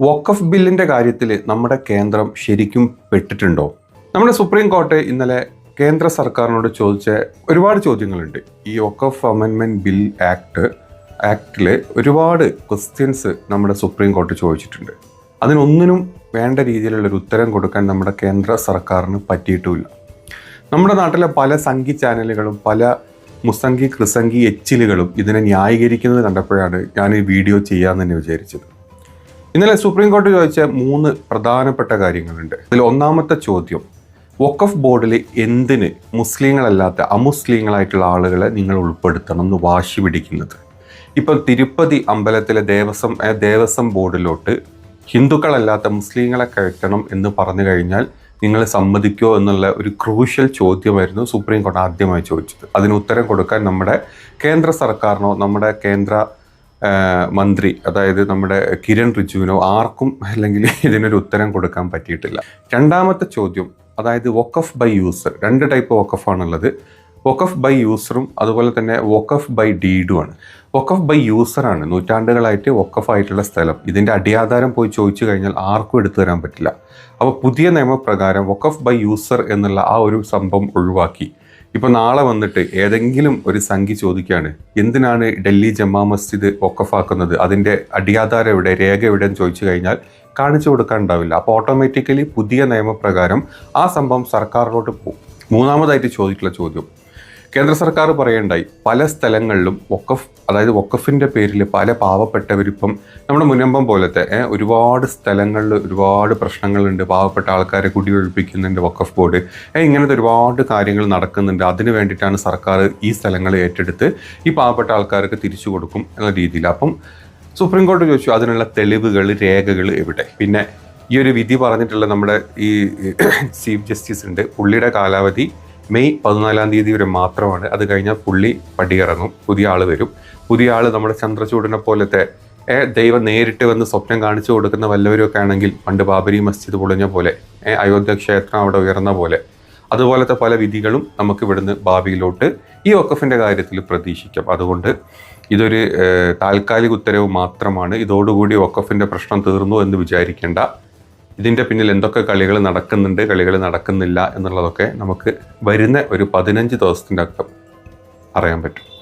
വോക്കഫ് ബില്ലിന്റെ കാര്യത്തിൽ നമ്മുടെ കേന്ദ്രം ശരിക്കും പെട്ടിട്ടുണ്ടോ? നമ്മുടെ സുപ്രീം കോർട്ട് ഇന്നലെ കേന്ദ്ര സർക്കാരിനോട് ചോദിച്ച ഒരുപാട് ചോദ്യങ്ങളുണ്ട്. ഈ വോക്കഫ് അമെൻമെന്റ് ബിൽ ആക്ട് ആക്ടിൽ ഒരുപാട് ക്വസ്റ്റ്യൻസ് നമ്മുടെ സുപ്രീം കോർട്ട് ചോദിച്ചിട്ടുണ്ട്. അതിനൊന്നിനും വേണ്ട രീതിയിലുള്ളൊരു ഉത്തരം കൊടുക്കാൻ നമ്മുടെ കേന്ദ്ര സർക്കാരിന് പറ്റിയിട്ടുമില്ല നമ്മുടെ നാട്ടിലെ പല സംഘി ചാനലുകളും പല മുസംഗി ക്രിസംഗി എച്ചിലുകളും ഇതിനെ ന്യായീകരിക്കുന്നത് കണ്ടപ്പോഴാണ് ഞാൻ ഈ വീഡിയോ ചെയ്യാമെന്ന് തന്നെ വിചാരിച്ചത്. ഇന്നലെ സുപ്രീം കോടതി ചോദിച്ച മൂന്ന് പ്രധാനപ്പെട്ട കാര്യങ്ങളുണ്ട്. അതിൽ ഒന്നാമത്തെ ചോദ്യം വക്കഫ് ബോർഡിൽ എന്തിന് മുസ്ലിങ്ങളല്ലാത്ത അമുസ്ലിങ്ങളായിട്ടുള്ള ആളുകളെ നിങ്ങൾ ഉൾപ്പെടുത്തണം എന്ന് വാശി പിടിക്കുന്നത്? ഇപ്പം തിരുപ്പതി അമ്പലത്തിലെ ദേവസ്വം ദേവസ്വം ബോർഡിലോട്ട് ഹിന്ദുക്കളല്ലാത്ത മുസ്ലിങ്ങളെ കയറ്റണം എന്ന് പറഞ്ഞു കഴിഞ്ഞാൽ നിങ്ങൾ സമ്മതിക്കോ എന്നുള്ള ഒരു ക്രൂഷ്യൽ ചോദ്യമായിരുന്നു സുപ്രീം കോടതി ആദ്യമായി ചോദിച്ചത്. അതിന് ഉത്തരം കൊടുക്കാൻ നമ്മുടെ കേന്ദ്ര സർക്കാരിനോ നമ്മുടെ കേന്ദ്ര മന്ത്രി അതായത് നമ്മുടെ കിരൺ റിജുവിനോ ആർക്കും അല്ലെങ്കിൽ ഇതിനൊരു ഉത്തരം കൊടുക്കാൻ പറ്റിയിട്ടില്ല. രണ്ടാമത്തെ ചോദ്യം അതായത് വൊക്കഫ് ബൈ യൂസർ രണ്ട് ടൈപ്പ് വൊക്കഫാണുള്ളത് വൊക്കഫ് ബൈ യൂസറും അതുപോലെ തന്നെ വൊക്കഫ് ബൈ ഡീഡുമാണ് വൊക്കഫ് ബൈ യൂസറാണ് നൂറ്റാണ്ടുകളായിട്ട് വൊക്കഫ് ആയിട്ടുള്ള സ്ഥലം. ഇതിന്റെ അടിയാധാരം പോയി ചോദിച്ചു കഴിഞ്ഞാൽ ആർക്കും എടുത്തു തരാൻ പറ്റില്ല. അപ്പോൾ പുതിയ നിയമപ്രകാരം വൊക്കഫ് ബൈ യൂസർ എന്നുള്ള ആ ഒരു സംഭവം ഒഴിവാക്കി. ഇപ്പൊ നാളെ വന്നിട്ട് ഏതെങ്കിലും ഒരു സംഖ്യ ചോദിക്കുകയാണ് എന്തിനാണ് ഡൽഹി ജമാ മസ്ജിദ് ഒക്കഫാക്കുന്നത് അതിന്റെ അടിയാധാരം എവിടെ രേഖ എവിടെന്ന് ചോദിച്ചു കഴിഞ്ഞാൽ കാണിച്ചു കൊടുക്കാൻ ഉണ്ടാവില്ല അപ്പോൾ ഓട്ടോമാറ്റിക്കലി പുതിയ നിയമപ്രകാരം ആ സംഭവം സർക്കാരിലോട്ട് പോകും മൂന്നാമതായിട്ട് ചോദിച്ചിട്ടുള്ള ചോദ്യം കേന്ദ്ര സർക്കാർ പറയണ്ടായി പല സ്ഥലങ്ങളിലും വക്കഫ് അതായത് വക്കഫിന്റെ പേരിൽ പല പാവപ്പെട്ടവരിപ്പം നമ്മുടെ മുനമ്പം പോലത്തെ ഒരുപാട് സ്ഥലങ്ങളിൽ ഒരുപാട് പ്രശ്നങ്ങളുണ്ട്. പാവപ്പെട്ട ആൾക്കാരെ കുടിയൊഴിപ്പിക്കുന്നുണ്ട് വക്കഫ് ബോർഡ്. ഇങ്ങനത്തെ ഒരുപാട് കാര്യങ്ങൾ നടക്കുന്നുണ്ട്. അതിന് വേണ്ടിയിട്ടാണ് സർക്കാർ ഈ സ്ഥലങ്ങൾ ഏറ്റെടുത്ത് ഈ പാവപ്പെട്ട ആൾക്കാർക്ക് തിരിച്ചു കൊടുക്കും എന്ന രീതിയിൽ അപ്പം സുപ്രീം കോടതി ചോദിച്ചു അതിനുള്ള തെളിവുകൾ രേഖകൾ എവിടെ? പിന്നെ ഈ ഒരു വിധി പറഞ്ഞിട്ടുള്ള നമ്മുടെ ഈ ചീഫ് ജസ്റ്റിസ് ഉണ്ട്. പുള്ളിയുടെ കാലാവധി മെയ് പതിനാലാം തീയതി വരെ മാത്രമാണ്. അത് കഴിഞ്ഞാൽ പുള്ളി പടിയിറങ്ങും. പുതിയ ആൾ വരും. പുതിയ ആൾ നമ്മുടെ ചന്ദ്രചൂടനെ പോലത്തെ ദൈവം നേരിട്ട് വന്ന് സ്വപ്നം കാണിച്ചു കൊടുക്കുന്ന വല്ലവരൊക്കെ ആണെങ്കിൽ പണ്ട് ബാബരി മസ്ജിദ് പൊളിഞ്ഞ പോലെ അയോധ്യ ക്ഷേത്രം അവിടെ ഉയർന്ന പോലെ അതുപോലത്തെ പല വിധികളും നമുക്ക് ഇവിടുന്ന് ഭാവിയിലോട്ട് ഈ വക്കഫിന്റെ കാര്യത്തിൽ പ്രതീക്ഷിക്കാം. അതുകൊണ്ട് ഇതൊരു താൽക്കാലിക ഉത്തരവ് മാത്രമാണ്. ഇതോടുകൂടി വക്കഫിന്റെ പ്രശ്നം തീർന്നു എന്ന് വിചാരിക്കേണ്ട. ഇതിന്റെ പിന്നിൽ എന്തൊക്കെ കളികൾ നടക്കുന്നുണ്ട് കളികൾ നടക്കുന്നില്ല എന്നുള്ളതൊക്കെ നമുക്ക് വരുന്ന ഒരു പതിനഞ്ച് ദിവസത്തിന്റെ അകം അറിയാൻ പറ്റും.